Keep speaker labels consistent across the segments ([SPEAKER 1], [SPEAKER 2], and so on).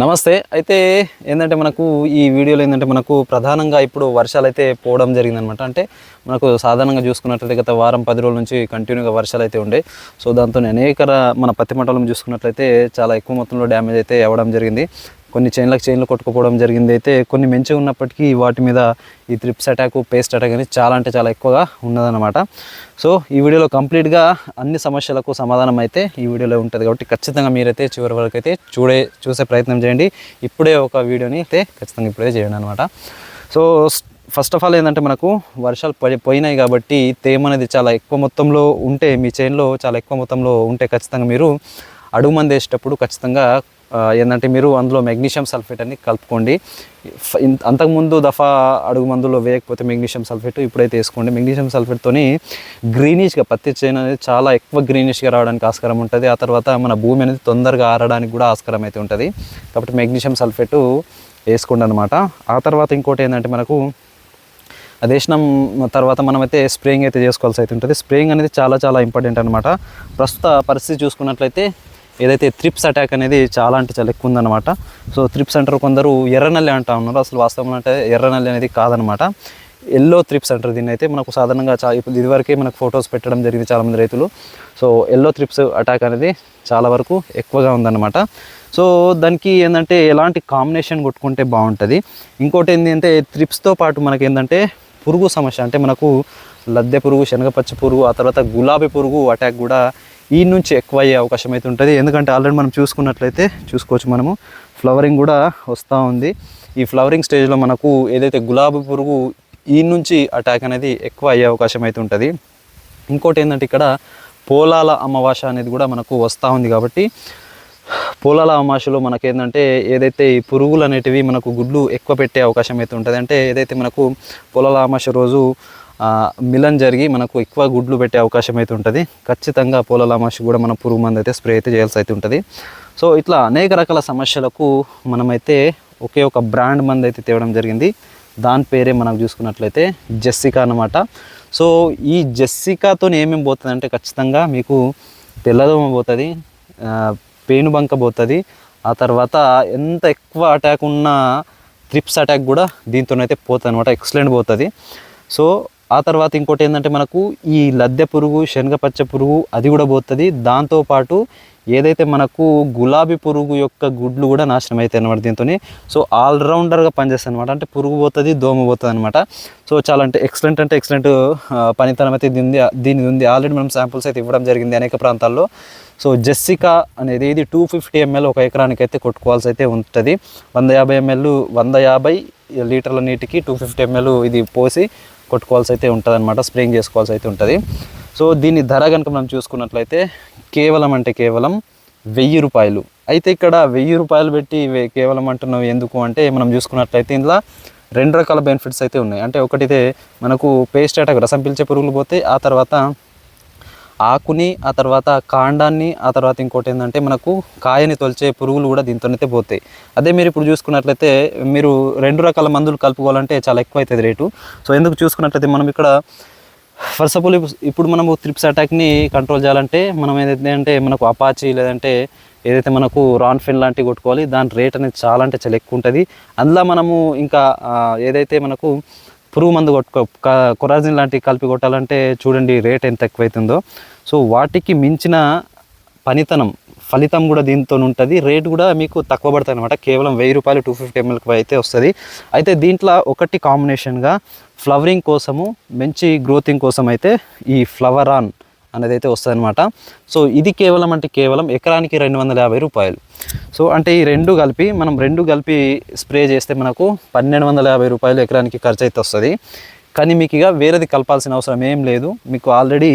[SPEAKER 1] నమస్తే. అయితే ఏంటంటే మనకు ఈ వీడియోలో ఏంటంటే మనకు ప్రధానంగా ఇప్పుడు వర్షాలు అయితే పోవడం జరిగిందనమాట అంటే మనకు సాధారణంగా చూసుకున్నట్లయితే గత వారం పది రోజుల నుంచి కంటిన్యూగా వర్షాలు అయితే ఉండే. సో దాంతో అనేక మన పత్తి మండలం చూసుకున్నట్లయితే చాలా ఎక్కువ మొత్తంలో డ్యామేజ్ అయితే అవ్వడం జరిగింది. కొన్ని చైన్లకు చైన్లు కొట్టుకుపోవడం జరిగింది అయితే కొన్ని మంచిగా ఉన్నప్పటికీ వాటి మీద ఈ త్రిప్స్ అటాక్ పేస్ట్ అటాక్ అనేది చాలా అంటే చాలా ఎక్కువగా ఉన్నదన్నమాట. సో ఈ వీడియోలో కంప్లీట్గా అన్ని సమస్యలకు సమాధానం అయితే ఈ వీడియోలో ఉంటుంది కాబట్టి ఖచ్చితంగా మీరైతే చివరి వరకు అయితే చూడే చూసే ప్రయత్నం చేయండి. ఇప్పుడే ఒక వీడియోని అయితే ఖచ్చితంగా ఇప్పుడే చేయండి అనమాట సో ఫస్ట్ ఆఫ్ ఆల్ ఏంటంటే మనకు వర్షాలు పడి పోయినాయి కాబట్టి తేమ అనేది చాలా ఎక్కువ మొత్తంలో ఉంటే మీ చైన్లో చాలా ఎక్కువ మొత్తంలో ఉంటే ఖచ్చితంగా మీరు అడుగు మంది వేసేటప్పుడు ఖచ్చితంగా ఏంటంటే మీరు అందులో మెగ్నీషియం సల్ఫేట్ అని కలుపుకోండి. అంతకుముందు దఫా అడుగు మందులో వేయకపోతే మెగ్నీషియం సల్ఫేట్ ఇప్పుడైతే వేసుకోండి. మెగ్నీషియం సల్ఫేట్తోని గ్రీనిష్గా పత్తి చేను అనేది చాలా ఎక్కువ గ్రీనిష్గా రావడానికి ఆస్కారం ఉంటుంది. ఆ తర్వాత మన భూమి అనేది తొందరగా ఆరడానికి కూడా ఆస్కారం అయితే ఉంటుంది. కాబట్టి మెగ్నీషియం సల్ఫేటు వేసుకోండి అనమాట ఆ తర్వాత ఇంకోటి ఏంటంటే మనకు అది వేసిన తర్వాత మనమైతే స్ప్రేయింగ్ అయితే చేసుకోవాల్సి అయితే ఉంటుంది. స్ప్రేయింగ్ అనేది చాలా చాలా ఇంపార్టెంట్ అనమాట ప్రస్తుత పరిస్థితి చూసుకున్నట్లయితే ఏదైతే త్రిప్స్ అటాక్ అనేది చాలా అంటే చాలా ఎక్కువ ఉందన్నమాట. సో త్రిప్స్ అంటారు కొందరు ఎర్రనల్లి అంటా ఉన్నారు. అసలు వాస్తవం అంటే ఎర్రనల్లి అనేది కాదనమాట ఎల్లో త్రిప్స్ అంటారు దీన్ని అయితే మనకు సాధారణంగా చా ఇప్పుడు ఇదివరకే మనకు ఫొటోస్ పెట్టడం జరిగింది చాలామంది రైతులు. సో ఎల్లో త్రిప్స్ అటాక్ అనేది చాలా వరకు ఎక్కువగా ఉందన్నమాట. సో దానికి ఏంటంటే ఎలాంటి కాంబినేషన్ కొట్టుకుంటే బాగుంటుంది? ఇంకోటి ఏంటి అంటే త్రిప్స్తో పాటు మనకి ఏంటంటే పురుగు సమస్య. అంటే మనకు లద్దె పురుగు శనగపచ్చ పురుగు ఆ తర్వాత గులాబీ పురుగు అటాక్ కూడా ఈ నుంచి ఎక్కువ అయ్యే అవకాశం అయితే ఉంటుంది. ఎందుకంటే ఆల్రెడీ మనం చూసుకున్నట్లయితే చూసుకోవచ్చు మనము ఫ్లవరింగ్ కూడా వస్తూ ఉంది. ఈ ఫ్లవరింగ్ స్టేజ్లో మనకు ఏదైతే గులాబీ పురుగు ఈ నుంచి అటాక్ అనేది ఎక్కువ అయ్యే అవకాశం అయితే ఉంటుంది. ఇంకోటి ఏంటంటే ఇక్కడ పోలాల అమావాస అనేది కూడా మనకు వస్తూ ఉంది కాబట్టి పోలాల అమావాసలో మనకేంటంటే ఏదైతే ఈ పురుగులు అనేటివి మనకు గుడ్లు ఎక్కువ పెట్టే అవకాశం అయితే ఉంటుంది. అంటే ఏదైతే మనకు పోలాల అమావాస రోజు మిలన్ జరిగి మనకు ఎక్కువ గుడ్లు పెట్టే అవకాశం అయితే ఉంటుంది. ఖచ్చితంగా పోలాల అమావాస్య కూడా మనం పురుగు మందు అయితే స్ప్రే అయితే చేయాల్సి అయితే ఉంటుంది. సో ఇట్లా అనేక రకాల సమస్యలకు మనమైతే ఒకే ఒక బ్రాండ్ మంది అయితే తేవడం జరిగింది. దాని పేరే మనం చూసుకున్నట్లయితే జెస్సికా అన్నమాట. సో ఈ జెస్సికాతో ఏమేమి పోతుంది అంటే ఖచ్చితంగా మీకు తెల్లదోమ పోతుంది పేనుబంక పోతుంది ఆ తర్వాత ఎంత ఎక్కువ అటాక్ ఉన్న త్రిప్స్ అటాక్ కూడా దీంతోనైతే పోతుంది అనమాట ఎక్సలెంట్ పోతుంది. సో ఆ తర్వాత ఇంకోటి ఏంటంటే మనకు ఈ లద్దె పురుగు శనగపచ్చ పురుగు అది కూడా పోతుంది. దాంతోపాటు ఏదైతే మనకు గులాబీ పురుగు యొక్క గుడ్లు కూడా నాశనం అవుతాయి అనమాట దీంతో సో ఆల్రౌండర్గా పనిచేస్తాయి అనమాట అంటే పురుగు పోతుంది దోమ పోతుంది అనమాట సో చాలా అంటే ఎక్సలెంట్ అంటే ఎక్సలెంట్ పనితనం అయితే దీని దీని ఉంది. ఆల్రెడీ మనం శాంపుల్స్ అయితే ఇవ్వడం జరిగింది అనేక ప్రాంతాల్లో. సో జెస్సికా అనేది ఇది టూ ఫిఫ్టీ ఎంఎల్ ఒక ఎకరానికి అయితే కొట్టుకోవాల్సి అయితే ఉంటుంది. వంద యాభై ఎంఎల్ వంద యాభై లీటర్ల నీటికి టూ ఫిఫ్టీ ఎంఎల్ ఇది పోసి కొట్టుకోవాల్సి అయితే ఉంటుంది అనమాట స్ప్రేయింగ్ చేసుకోవాల్సి అయితే ఉంటుంది. సో దీని ధర కనుక మనం చూసుకున్నట్లయితే కేవలం అంటే కేవలం వెయ్యి రూపాయలు. అయితే ఇక్కడ వెయ్యి రూపాయలు పెట్టి కేవలం అంటున్నావు ఎందుకు అంటే మనం చూసుకున్నట్లయితే ఇందులో రెండు రకాల బెనిఫిట్స్ అయితే ఉన్నాయి. అంటే ఒకటితే మనకు పేస్ట్ అటాక్ రసం పిలిచే పురుగులు పోతే ఆ తర్వాత ఆకుని ఆ తర్వాత కాండాన్ని ఆ తర్వాత ఇంకోటి ఏంటంటే మనకు కాయని తొలిచే పురుగులు కూడా దీంతోనైతే పోతాయి. అదే మీరు ఇప్పుడు చూసుకున్నట్లయితే మీరు రెండు రకాల మందులు కలుపుకోవాలంటే చాలా ఎక్కువ అవుతుంది రేటు. సో ఎందుకు చూసుకున్నట్లయితే మనం ఇక్కడ ఫస్ట్ ఆఫ్ ఆల్ ఇప్పుడు మనము త్రిప్స్ అటాక్ని కంట్రోల్ చేయాలంటే మనం ఏదైతే అంటే మనకు అపాచీ లేదంటే ఏదైతే మనకు రాన్ఫెన్ లాంటివి కొట్టుకోవాలి దాని రేట్ అనేది చాలా అంటే చాలా ఎక్కువ ఉంటుంది. అందులో మనము ఇంకా ఏదైతే మనకు పురుగు మందు కొట్టుకో కొరాజిన్ లాంటివి కలిపి కొట్టాలంటే చూడండి రేట్ ఎంత ఎక్కువైతుందో. సో వాటికి మించిన పనితనం ఫలితం కూడా దీంతో ఉంటుంది. రేట్ కూడా మీకు తక్కువ పడుతుంది అనమాట కేవలం వెయ్యి రూపాయలు టూ ఫిఫ్టీ ఎంఎల్కి అయితే వస్తుంది. అయితే దీంట్లో ఒకటి కాంబినేషన్గా ఫ్లవరింగ్ కోసము మంచి గ్రోతింగ్ కోసం అయితే ఈ ఫ్లవర్ ఆన్ అనేది అయితే వస్తుందన్నమాట. సో ఇది కేవలం అంటే కేవలం ఎకరానికి రెండు వందల యాభై రూపాయలు. సో అంటే ఈ రెండు కలిపి మనం రెండు కలిపి స్ప్రే చేస్తే మనకు పన్నెండు వందల యాభై రూపాయలు ఎకరానికి ఖర్చు అయితే వస్తుంది. కానీ మీకు ఇక వేరేది కలపాల్సిన అవసరం ఏం లేదు. మీకు ఆల్రెడీ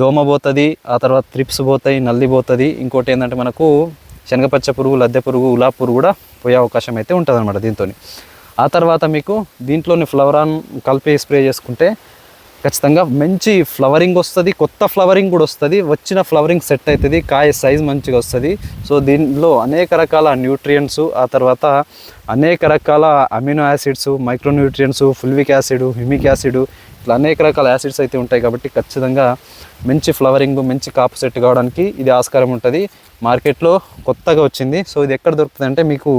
[SPEAKER 1] దోమ పోతుంది ఆ తర్వాత త్రిప్స్ పోతాయి నల్లి పోతుంది. ఇంకోటి ఏంటంటే మనకు శనగపచ్చ పురుగు లద్దె పురుగు ఉలా పురుగు కూడా పోయే అవకాశం అయితే ఉంటుంది అనమాట దీంతో ఆ తర్వాత మీకు దీంట్లోని ఫ్లవరాన్ కలిపి స్ప్రే చేసుకుంటే ఖచ్చితంగా మంచి ఫ్లవరింగ్ వస్తుంది కొత్త ఫ్లవరింగ్ కూడా వస్తుంది వచ్చిన ఫ్లవరింగ్ సెట్ అవుతుంది కాయ సైజ్ మంచిగా వస్తుంది. సో దీనిలో అనేక రకాల న్యూట్రియంట్స్ ఆ తర్వాత అనేక రకాల amino acids micronutrients fulvic acid humic acid ఇట్లా అనేక రకాల యాసిడ్స్ అయితే ఉంటాయి కాబట్టి ఖచ్చితంగా మంచి ఫ్లవరింగ్ మంచి కాపు సెట్ కావడానికి ఇది ఆస్కారం ఉంటుంది. మార్కెట్లో కొత్తగా వచ్చింది. సో ఇది ఎక్కడ దొరుకుతుంది అంటే మీకు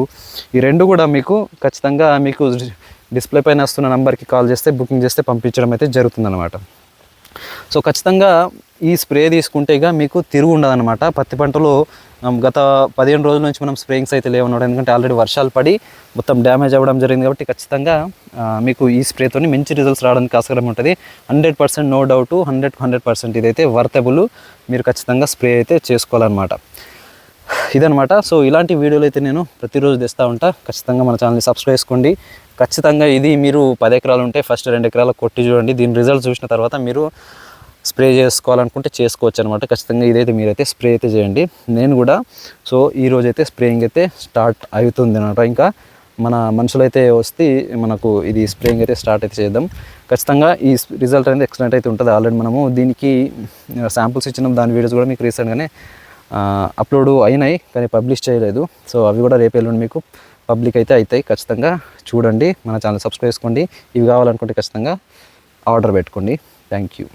[SPEAKER 1] ఈ రెండు కూడా మీకు ఖచ్చితంగా మీకు డిస్ప్లే పైన వస్తున్న నెంబర్కి కాల్ చేస్తే బుకింగ్ చేస్తే పంపించడం అయితే జరుగుతుందన్నమాట. సో ఖచ్చితంగా ఈ స్ప్రే తీసుకుంటే ఇక మీకు తిరుగు ఉండదన్నమాట. పత్తి పంటలో గత పదిహేను రోజుల నుంచి మనం స్ప్రేయింగ్స్ అయితే లేవన్నాడు ఎందుకంటే ఆల్రెడీ వర్షాలు పడి మొత్తం డ్యామేజ్ అవ్వడం జరిగింది కాబట్టి ఖచ్చితంగా మీకు ఈ స్ప్రేతో మంచి రిజల్ట్స్ రావడానికి ఆస్కారం ఉంటుంది. Hundred percent no doubt hundred hundred percent ఇదైతే వర్తబుల్. మీరు ఖచ్చితంగా స్ప్రే అయితే చేసుకోవాలన్నమాట. ఇదనమాట సో ఇలాంటి వీడియోలు అయితే నేను ప్రతిరోజు తెస్తూ ఉంటా. ఖచ్చితంగా మన ఛానల్ని సబ్స్క్రైబ్ చేసుకోండి. ఖచ్చితంగా ఇది మీరు పది ఎకరాలు ఉంటే ఫస్ట్ రెండు ఎకరాలకు కొట్టి చూడండి. దీని రిజల్ట్ చూసిన తర్వాత మీరు స్ప్రే చేసుకోవాలనుకుంటే చేసుకోవచ్చు అనమాట ఖచ్చితంగా ఇదైతే మీరైతే స్ప్రే అయితే చేయండి. నేను కూడా సో ఈ అయితే స్ప్రేయింగ్ అయితే స్టార్ట్ అవుతుంది అనమాట ఇంకా మన మనుషులైతే వస్తే మనకు ఇది స్ప్రేయింగ్ అయితే స్టార్ట్ అయితే చేద్దాం. ఖచ్చితంగా ఈ రిజల్ట్ అనేది ఎక్సలెంట్ అయితే ఉంటుంది ఆల్రెడీ మనము దీనికి శాంపుల్స్ ఇచ్చినాం. దాని వీడియోస్ కూడా మీకు రీసెంట్గానే అప్లోడ్ అయినాయి కానీ పబ్లిష్ చేయలేదు. సో అవి కూడా రేపు ఎల్లుండి మీకు పబ్లిక్ అయితే అవుతాయి ఖచ్చితంగా చూడండి మన ఛానల్ సబ్స్క్రైబ్ చేసుకోండి. ఇవి కావాలనుకుంటే ఖచ్చితంగా ఆర్డర్ పెట్టుకోండి. Thank you